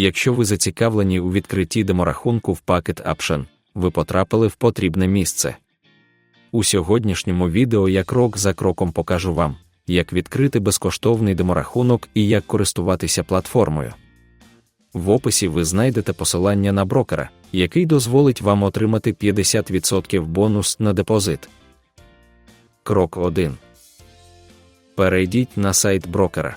Якщо ви зацікавлені у відкритті деморахунку в Packet Option, ви потрапили в потрібне місце. У сьогоднішньому відео я крок за кроком покажу вам, як відкрити безкоштовний деморахунок і як користуватися платформою. В описі ви знайдете посилання на брокера, який дозволить вам отримати 50% бонус на депозит. Крок 1. Перейдіть на сайт брокера.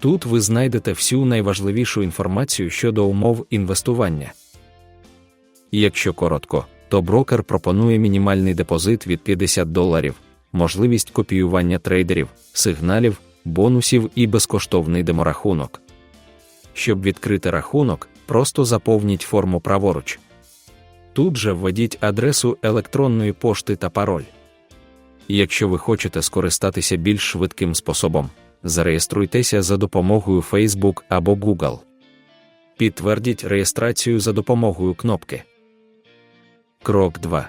Тут ви знайдете всю найважливішу інформацію щодо умов інвестування. Якщо коротко, то брокер пропонує мінімальний депозит від 50 доларів, можливість копіювання трейдерів, сигналів, бонусів і безкоштовний деморахунок. Щоб відкрити рахунок, просто заповніть форму праворуч. Тут же введіть адресу електронної пошти та пароль. Якщо ви хочете скористатися більш швидким способом, зареєструйтеся за допомогою Facebook або Google. Підтвердіть реєстрацію за допомогою кнопки. Крок 2.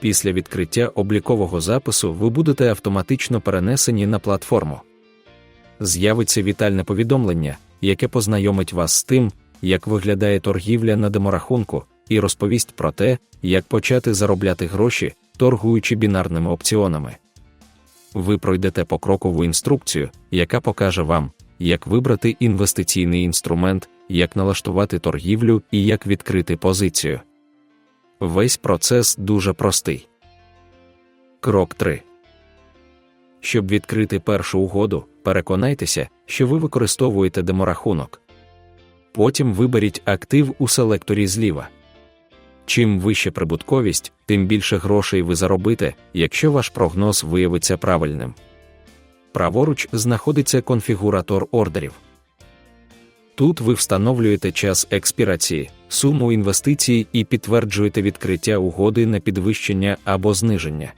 Після відкриття облікового запису ви будете автоматично перенесені на платформу. З'явиться вітальне повідомлення, яке познайомить вас з тим, як виглядає торгівля на деморахунку, і розповість про те, як почати заробляти гроші, торгуючи бінарними опціонами. Ви пройдете покрокову інструкцію, яка покаже вам, як вибрати інвестиційний інструмент, як налаштувати торгівлю і як відкрити позицію. Весь процес дуже простий. Крок 3. Щоб відкрити першу угоду, переконайтеся, що ви використовуєте деморахунок. Потім виберіть актив у селекторі зліва. Чим вища прибутковість, тим більше грошей ви заробите, якщо ваш прогноз виявиться правильним. Праворуч знаходиться конфігуратор ордерів. Тут ви встановлюєте час експірації, суму інвестицій і підтверджуєте відкриття угоди на підвищення або зниження.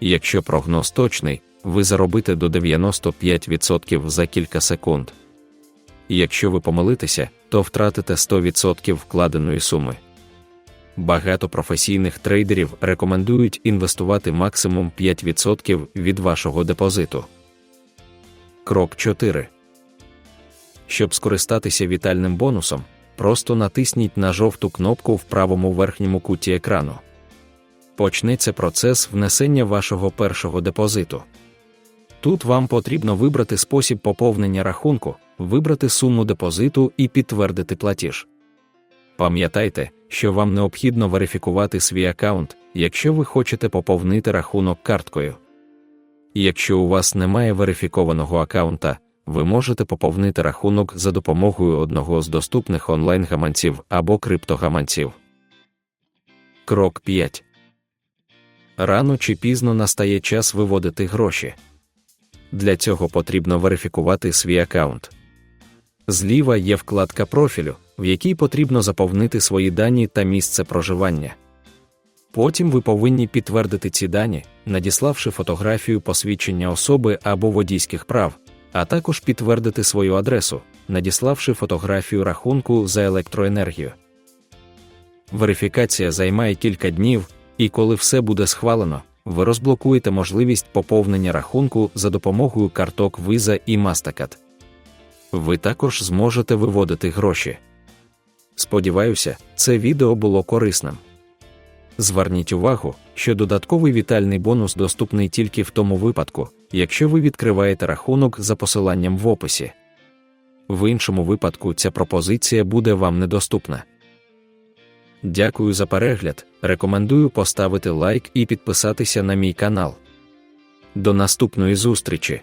Якщо прогноз точний, ви заробите до 95% за кілька секунд. Якщо ви помилитеся, то втратите 100% вкладеної суми. Багато професійних трейдерів рекомендують інвестувати максимум 5% від вашого депозиту. Крок 4. Щоб скористатися вітальним бонусом, просто натисніть на жовту кнопку в правому верхньому куті екрану. Почнеться процес внесення вашого першого депозиту. Тут вам потрібно вибрати спосіб поповнення рахунку, вибрати суму депозиту і підтвердити платіж. Пам'ятайте, що вам необхідно верифікувати свій аккаунт, якщо ви хочете поповнити рахунок карткою. Якщо у вас немає верифікованого аккаунта, ви можете поповнити рахунок за допомогою одного з доступних онлайн-гаманців або криптогаманців. Крок 5. Рано чи пізно настає час виводити гроші. Для цього потрібно верифікувати свій аккаунт. Зліва є вкладка профілю, в якій потрібно заповнити свої дані та місце проживання. Потім ви повинні підтвердити ці дані, надіславши фотографію посвідчення особи або водійських прав, а також підтвердити свою адресу, надіславши фотографію рахунку за електроенергію. Верифікація займає кілька днів, і коли все буде схвалено, ви розблокуєте можливість поповнення рахунку за допомогою карток Visa і Mastercard. Ви також зможете виводити гроші. Сподіваюся, це відео було корисним. Зверніть увагу, що додатковий вітальний бонус доступний тільки в тому випадку, якщо ви відкриваєте рахунок за посиланням в описі. В іншому випадку ця пропозиція буде вам недоступна. Дякую за перегляд. Рекомендую поставити лайк і підписатися на мій канал. До наступної зустрічі!